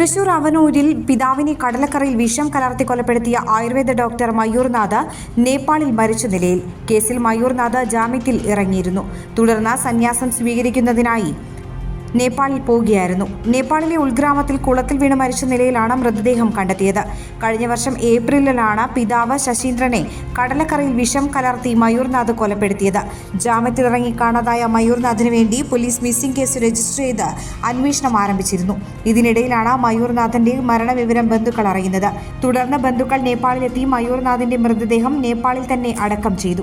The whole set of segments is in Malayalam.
തൃശൂർ അവനൂരിൽ പിതാവിനെ കടലക്കറയിൽ വിഷം കലർത്തി കൊലപ്പെടുത്തിയ ആയുർവേദ ഡോക്ടർ മയൂർനാഥ് നേപ്പാളിൽ മരിച്ച നിലയിൽ. കേസിൽ മയൂർനാഥ് ജാമ്യത്തിൽ ഇറങ്ങിയിരുന്നു. തുടർന്ന് സന്യാസം സ്വീകരിക്കുന്നതിനായി നേപ്പാളിൽ പോവുകയായിരുന്നു. നേപ്പാളിലെ ഉൾഗ്രാമത്തിൽ കുളത്തിൽ വീണ് മരിച്ച നിലയിലാണ് മൃതദേഹം കണ്ടെത്തിയത്. കഴിഞ്ഞ വർഷം ഏപ്രിലിലാണ് പിതാവ് ശശീന്ദ്രനെ കടലക്കറയിൽ വിഷം കലർത്തി മയൂർനാഥ് കൊലപ്പെടുത്തിയത്. ജാമ്യത്തിലിറങ്ങി കാണാതായ മയൂർനാഥിന് വേണ്ടി പോലീസ് മിസ്സിംഗ് കേസ് രജിസ്റ്റർ ചെയ്ത് അന്വേഷണം ആരംഭിച്ചിരുന്നു. ഇതിനിടയിലാണ് മയൂർനാഥിന്റെ മരണവിവരം ബന്ധുക്കൾ അറിയുന്നത്. തുടർന്ന് ബന്ധുക്കൾ നേപ്പാളിലെത്തി മയൂർനാഥിന്റെ മൃതദേഹം നേപ്പാളിൽ തന്നെ അടക്കം ചെയ്തു.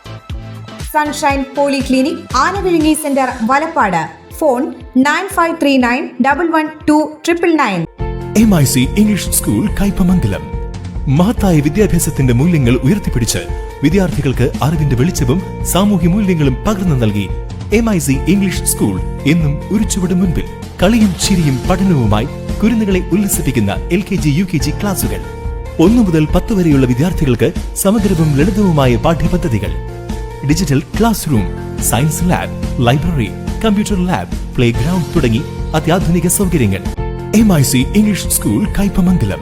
Sunshine polyclinic Anavizhungi centre Valappad. Phone nine five three nine double one two triple nine. M I C English school Kaippamangalam മഹത്തായ വിദ്യാഭ്യാസത്തിന്റെ മൂല്യങ്ങൾ ഉയർത്തിപ്പിടിച്ച് വിദ്യാർത്ഥികൾക്ക് അറിവിന്റെ വെളിച്ചവും സാമൂഹ്യ മൂല്യങ്ങളും പകർന്നു നൽകി M I C English school എന്നും ഉരുച്ചുവിടും ചുവട് മുൻപിൽ കളിയും ചിരിയും പഠനവുമായി കുരുന്നുകളെ ഉല്ലസിപ്പിക്കുന്ന L K G U K G ക്ലാസുകൾ ഒന്നു മുതൽ പത്ത് വരെയുള്ള വിദ്യാർത്ഥികൾക്ക് സമഗ്രവും ലളിതവുമായ പാഠ്യപദ്ധതികൾ. Digital class room science lab library computer lab play ground തുടങ്ങി അത്യാധുനിക സൗകര്യങ്ങൾ. M I C English school Kaipamangalam